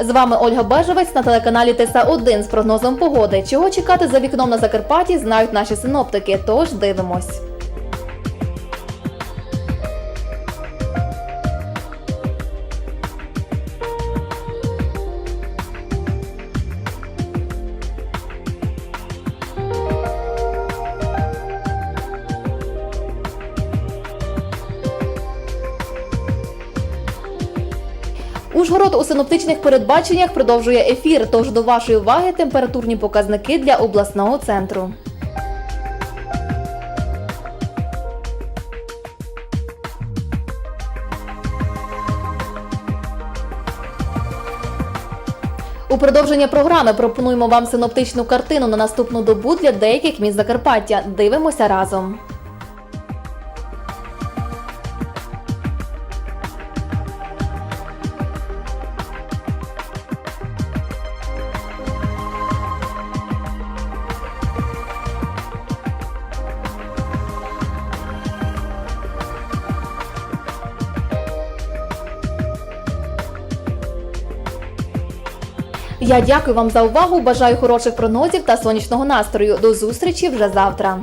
З вами Ольга Бежевець на телеканалі ТСА 1 з прогнозом погоди. Чого чекати за вікном на Закарпатті, знають наші синоптики. Тож дивимось. Ужгород у синоптичних передбаченнях продовжує ефір. Тож до вашої уваги температурні показники для обласного центру. У продовження програми пропонуємо вам синоптичну картину на наступну добу для деяких міст Закарпаття. Дивимося разом. Я дякую вам за увагу. Бажаю хороших прогнозів та сонячного настрою. До зустрічі вже завтра.